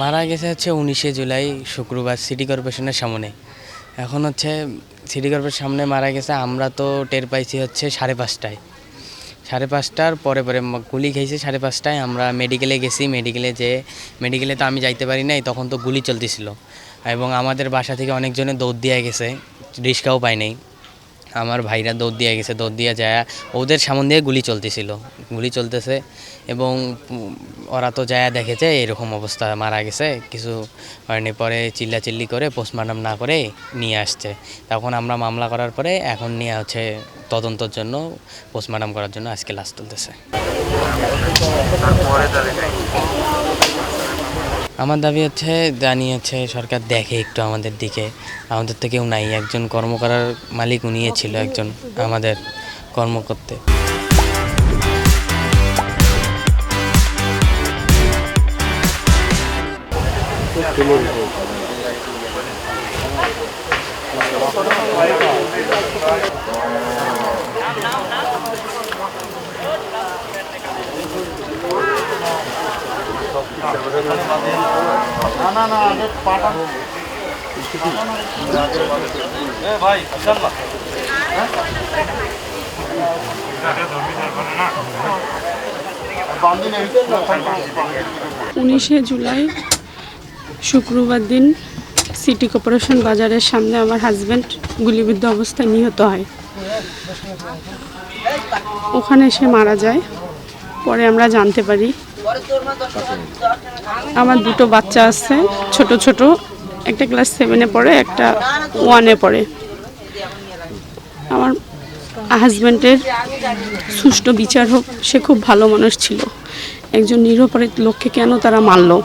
মারা গেছে হচ্ছে উনিশে জুলাই, শুক্রবার সিটি কর্পোরেশনের সামনে। এখন হচ্ছে সিটি কর্পোরেশনের সামনে মারা গেছে, আমরা তো টের পাইছি হচ্ছে সাড়ে পাঁচটায়। সাড়ে পাঁচটার পরে পরে গুলি খেয়েছে সাড়ে পাঁচটায়। আমরা মেডিকেলে গেছি মেডিকেলে যে মেডিকেলে তো আমি যাইতে পারি নাই, তখন তো গুলি চলতেছিল। এবং আমাদের বাসা থেকে অনেকজনে দৌড় দিয়ে গেছে রিক্সাও পাই নাই। আমার ভাইরা দৌড় দিয়ে গেছে, দৌড় দিয়ে যায়, ওদের সামন দিয়ে গুলি চলতেছিল। গুলি চলতেছে এবং ওরা তো যায় দেখেছে, এরকম অবস্থা, মারা গেছে। কিছু হয়নি, পরে চিল্লাচিল্লি করে পোস্টমর্টম না করে নিয়ে আসছে। তখন আমরা মামলা করার পরে এখন নিয়ে হচ্ছে তদন্তর জন্য পোস্টমর্টম করার জন্য আজকে লাশ তুলতেছে। আমার দাবি হচ্ছে জানি হচ্ছে সরকার দেখে একটু আমাদের দিকে। আমাদের তো কেউ নাই, একজন কর্ম করার মালিক উনিই ছিল একজন আমাদের কর্ম করতে উনিশে জুলাই, শুক্রবার দিন সিটি কর্পোরেশন বাজারের সামনে আমার হাজব্যান্ড গুলিবিদ্ধ অবস্থায় নিহত হয়। ওখানে সে মারা যায়। পরে আমরা জানতে পারি আমার দুটো বাচ্চা আছে, ছোট ছোট। একটা ক্লাস সেভেনে পড়ে, একটা ওয়ানে পড়ে। আমার হাজব্যান্ডের সুষ্ঠু বিচার হোক, সে খুব ভালো মানুষ ছিল। একজন নিরপরাধ লোককে কেন তারা মারলো?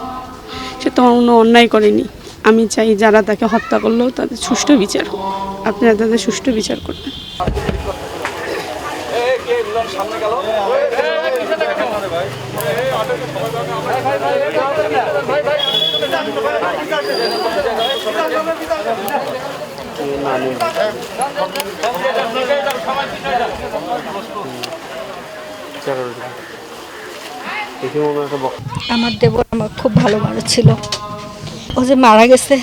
সে তো কোনো অন্যায় করেনি। আমি চাই যারা তাকে হত্যা করল, তাদের সুষ্ঠু বিচার হোক। আপনারা তাদের সুষ্ঠু বিচার করবেন। আমার দেবর আমার খুব ভালো মানুষ ছিল। ও যে মারা গেছে,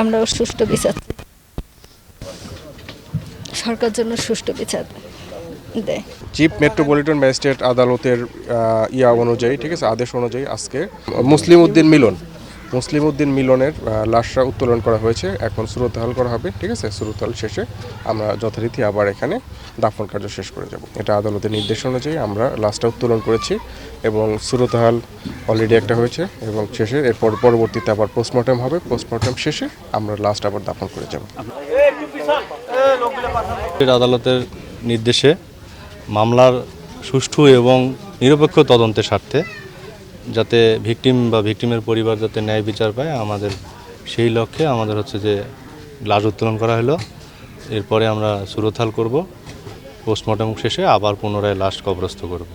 আমরা ওর সুষ্ঠু বিচার সরকার জন্য সুষ্ঠু বিচার। দেয় চিফ মেট্রোপলিটন ম্যাজিস্ট্রেট আদালতের ইয়া অনুযায়ী ঠিক আছে আদেশ অনুযায়ী আজকে মুসলিম উদ্দিন মিলন মুসলিম উদ্দিন মিলনের লাশটা উত্তোলন করা হয়েছে। এখন সুরতহাল করা হবে ঠিক আছে সুরতহাল শেষে। আমরা যথারীতি আবার এখানে দাফন কার্য শেষ করে যাব। এটা আদালতের নির্দেশ অনুযায়ী আমরা লাশটা উত্তোলন করেছি এবং সুরতহাল অলরেডি একটা হয়েছে এবং শেষে এরপর পরবর্তীতে আবার পোস্টমর্টম হবে। পোস্টমর্টম শেষে আমরা লাস্ট আবার দাফন করে যাব। আদালতের নির্দেশে মামলার সুষ্ঠু এবং নিরপেক্ষ তদন্তের স্বার্থে যাতে ভিকটিম বা ভিকটিমের পরিবার যাতে ন্যায় বিচার পায়, আমাদের সেই লক্ষ্যে আমাদের হচ্ছে যে লাশ উত্তোলন করা হলো। এরপরে আমরা সুরথাল করব, পোস্টমর্টম শেষে আবার পুনরায় লাশ কবরস্থ করব।